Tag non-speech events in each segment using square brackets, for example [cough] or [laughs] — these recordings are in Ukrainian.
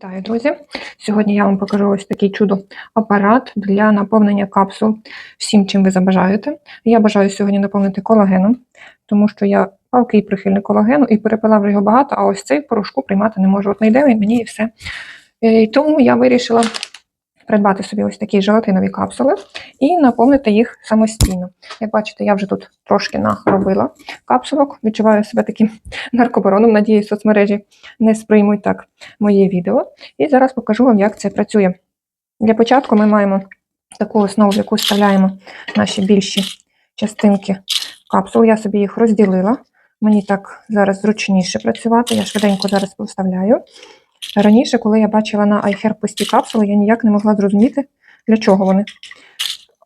Вітаю, друзі! Сьогодні я вам покажу ось такий чудо апарат для наповнення капсул всім, чим ви забажаєте. Я бажаю сьогодні наповнити колагеном, тому що я палкий прихильник колагену і перепила в його багато, а ось цей порошку приймати не можу. От не йде він мені і все. Е, І тому я вирішила придбати собі ось такі желатинові капсули і наповнити їх самостійно. Як бачите, я вже тут трошки наробила капсулок, відчуваю себе таким [laughs] наркобароном. Надіюсь, соцмережі не сприймуть так моє відео. І зараз покажу вам, як це працює. Для початку ми маємо таку основу, в яку вставляємо наші більші частинки капсул. Я собі їх розділила. Мені так зараз зручніше працювати. Я швиденько зараз поставляю. Раніше, коли я бачила на iHerb пусті капсули, я ніяк не могла зрозуміти, для чого вони.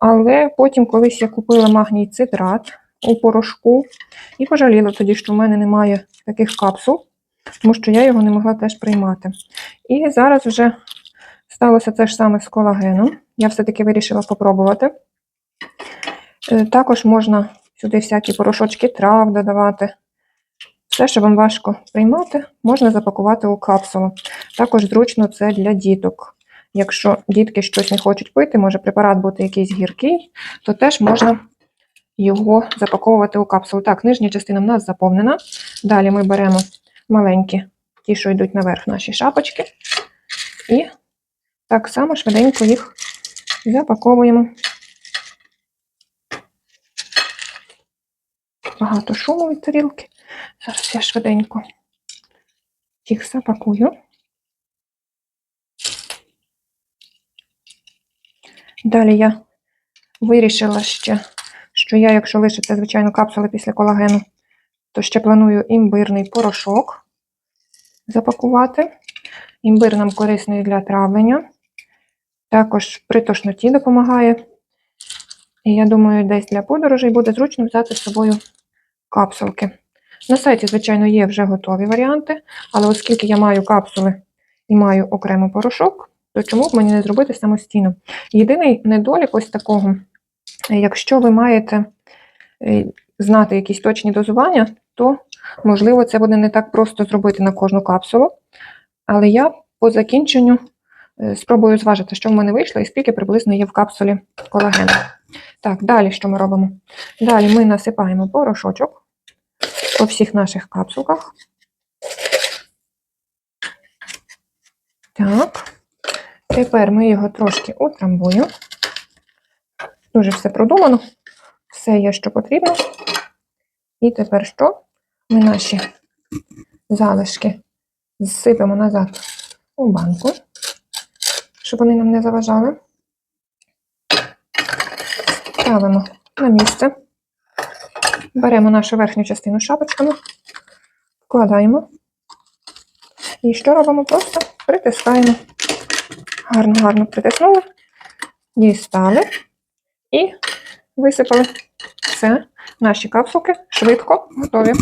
Але потім колись я купила магній цитрат у порошку і пожаліла тоді, що в мене немає таких капсул, тому що я його не могла теж приймати. І зараз вже сталося те ж саме з колагеном. Я все-таки вирішила попробувати. Е, Також можна сюди всякі порошочки трав додавати. Все, що вам важко приймати, можна запакувати у капсулу. Також зручно це для діток. Якщо дітки щось не хочуть пити, може препарат бути якийсь гіркий, то теж можна його запаковувати у капсулу. Так, нижня частина в нас заповнена. Далі ми беремо маленькі, ті, що йдуть наверх наші шапочки, і так само швиденько їх запаковуємо. Багато шуму від тарілки. Зараз я швиденько їх запакую. Далі я вирішила ще, що я, якщо лишиться, звичайно, капсули після колагену, то ще планую імбирний порошок запакувати. Імбир нам корисний для травлення. Також при тошноті допомагає. І я думаю, десь для подорожей буде зручно взяти з собою капсулки. На сайті, звичайно, є вже готові варіанти, але оскільки я маю капсули і маю окремо порошок, то чому б мені не зробити самостійно? Єдиний недолік ось такого, якщо ви маєте е, знати якісь точні дозування, то, можливо, це буде не так просто зробити на кожну капсулу. Але я по закінченню е, спробую зважити, що в мене вийшло і скільки приблизно є в капсулі колагену. Так, далі що ми робимо? Далі ми насипаємо порошочок по всіх наших капсулках. Так, тепер ми його трошки утрамбуємо. Дуже все продумано, все є, що потрібно. І тепер що? Ми наші залишки зсипемо назад у банку, щоб вони нам не заважали. Ставимо на місце. Беремо нашу верхню частину шапочками, вкладаємо. І що робимо? Просто притискаємо. Гарно-гарно притиснули, дістали і висипали. Все, наші капсулки швидко готові.